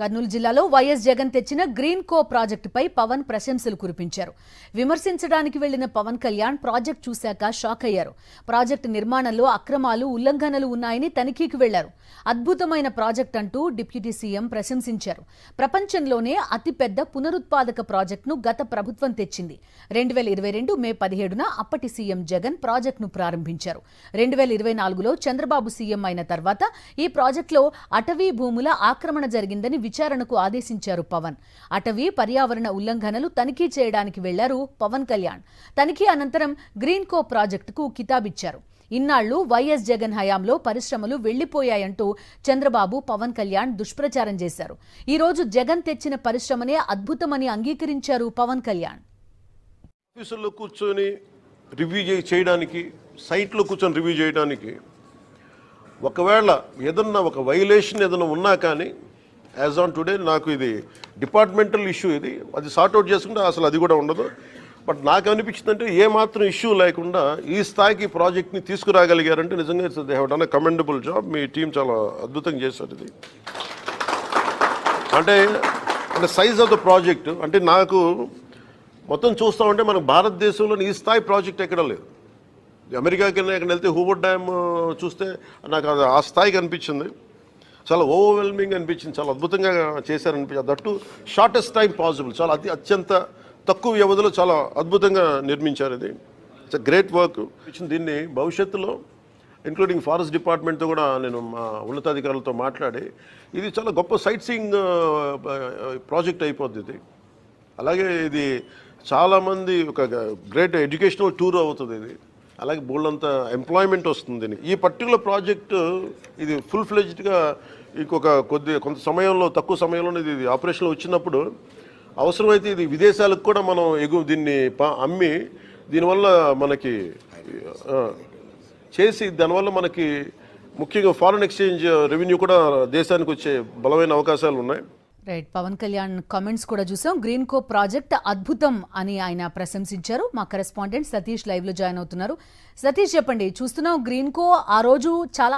కర్నూలు జిల్లాలో వైఎస్ జగన్ తెచ్చిన గ్రీన్ కో ప్రాజెక్టుపై పవన్ ప్రశంసలు కురిపించారు. విమర్శించడానికి వెళ్ళిన పవన్ కళ్యాణ్ ప్రాజెక్టు చూశాక షాక్ అయ్యారు. ప్రాజెక్టు నిర్మాణంలో అక్రమాలు ఉల్లంఘనలు ఉన్నాయని తనిఖీకి వెళ్ళారు. అద్భుతమైన ప్రాజెక్ట్ అంటూ డిప్యూటీ సీఎం ప్రశంసించారు. ప్రపంచంలోనే అతిపెద్ద పునరుత్పాదక ప్రాజెక్టును గత ప్రభుత్వం తెచ్చింది. రెండు వేల ఇరవై రెండు మే పదిహేడున అప్పటి సీఎం జగన్ ప్రాజెక్టును ప్రారంభించారు. రెండు వేల ఇరవై నాలుగులో చంద్రబాబు సీఎం అయిన తర్వాత ఈ ప్రాజెక్టులో అటవీ భూముల ఆక్రమణ జరిగిందని విచారణకు ఆదేశించారు పవన్. అటవీ పర్యావరణ ఉల్లంఘనలు తనిఖీ చేయడానికి వెళ్ళారు పవన్ కళ్యాణ్. తనిఖీ అనంతరం గ్రీన్ కో ప్రాజెక్టుకు కితాబిచ్చారు. ఇన్నాళ్ళు వైఎస్ జగన్ హయాంలో పరిశ్రమలు వెళ్ళిపోయాయంటూ చంద్రబాబు పవన్ కళ్యాణ్ దుష్ప్రచారం చేశారు. ఈ రోజు జగన్ తెచ్చిన పరిశ్రమనే అద్భుతమని అంగీకరించారు పవన్ కళ్యాణ్. ఆఫీసుల్లో కూర్చొని రివ్యూ చేయడానికి సైట్లో కూర్చొని రివ్యూ చేయడానికి ఒకవేళ ఏదన్నా ఒక వైలేషన్ ఏదైనా ఉన్నా కానీ యాజ్ ఆన్ టుడే నాకు ఇది డిపార్ట్మెంటల్ ఇష్యూ ఇది. అది సార్ట్అవుట్ చేసుకుంటే అసలు అది కూడా ఉండదు. బట్ నాకు అనిపించిందంటే ఏ మాత్రం ఇష్యూ లేకుండా ఈ స్థాయికి ప్రాజెక్ట్ని తీసుకురాగలిగారంటే నిజంగా it's they have done a commendable job me team చాలా అద్భుతంగా చేశారు ఇది. అంటే అంటే సైజ్ ఆఫ్ ద ప్రాజెక్ట్ అంటే నాకు మొత్తం చూస్తా ఉంటే మనకు భారతదేశంలో ఈ స్థాయి ప్రాజెక్ట్ ఎక్కడ లేదు. అమెరికాకి ఎక్కడ వెళ్తే హూవర్ డ్యామ్ చూస్తే నాకు అది ఆ స్థాయికి అనిపించింది. చాలా ఓవర్వెల్మింగ్ అనిపించింది. చాలా అద్భుతంగా చేశారనిపించింది. దట్టు షార్టెస్ట్ టైం పాసిబుల్ చాలా అతి అత్యంత తక్కువ వ్యవధిలో చాలా అద్భుతంగా నిర్మించారు ఇది. ఇట్స్ గ్రేట్ వర్క్ దీన్ని భవిష్యత్తులో ఇంక్లూడింగ్ ఫారెస్ట్ డిపార్ట్మెంట్తో కూడా నేను మా ఉన్నతాధికారులతో మాట్లాడి ఇది చాలా గొప్ప సైట్ సీయింగ్ ప్రాజెక్ట్ అయిపోద్ది ఇది. అలాగే ఇది చాలామంది ఒక గ్రేట్ ఎడ్యుకేషనల్ టూర్ అవుతుంది ఇది. అలాగే బోల్డంత ఎంప్లాయ్మెంట్ వస్తుంది దీనికి. ఈ పర్టికులర్ ప్రాజెక్టు ఇది ఫుల్ ఫ్లెజ్డ్గా ఇంకొక కొద్ది కొంత సమయంలో తక్కువ సమయంలోనే ఇది ఆపరేషన్లో వచ్చినప్పుడు అవసరమైతే ఇది విదేశాలకు కూడా మనం ఎగువ దీన్ని అమ్మి దీనివల్ల మనకి చేసి దానివల్ల మనకి ముఖ్యంగా ఫారెన్ ఎక్స్చేంజ్ రెవెన్యూ కూడా దేశానికి వచ్చే బలమైన అవకాశాలు ఉన్నాయి రైట్ పవన్ కళ్యాణ్ కామెంట్స్ కూడా చూసాం. గ్రీన్ కో ప్రాజెక్ట్ అద్భుతం అని ఆయన ప్రశంసించారు. మా కరెస్పాండెంట్ సతీష్ లైవ్లో జాయిన్ అవుతున్నారు. సతీష్ చెప్పండి చూస్తున్నాం గ్రీన్ కో ఆ రోజు చాలా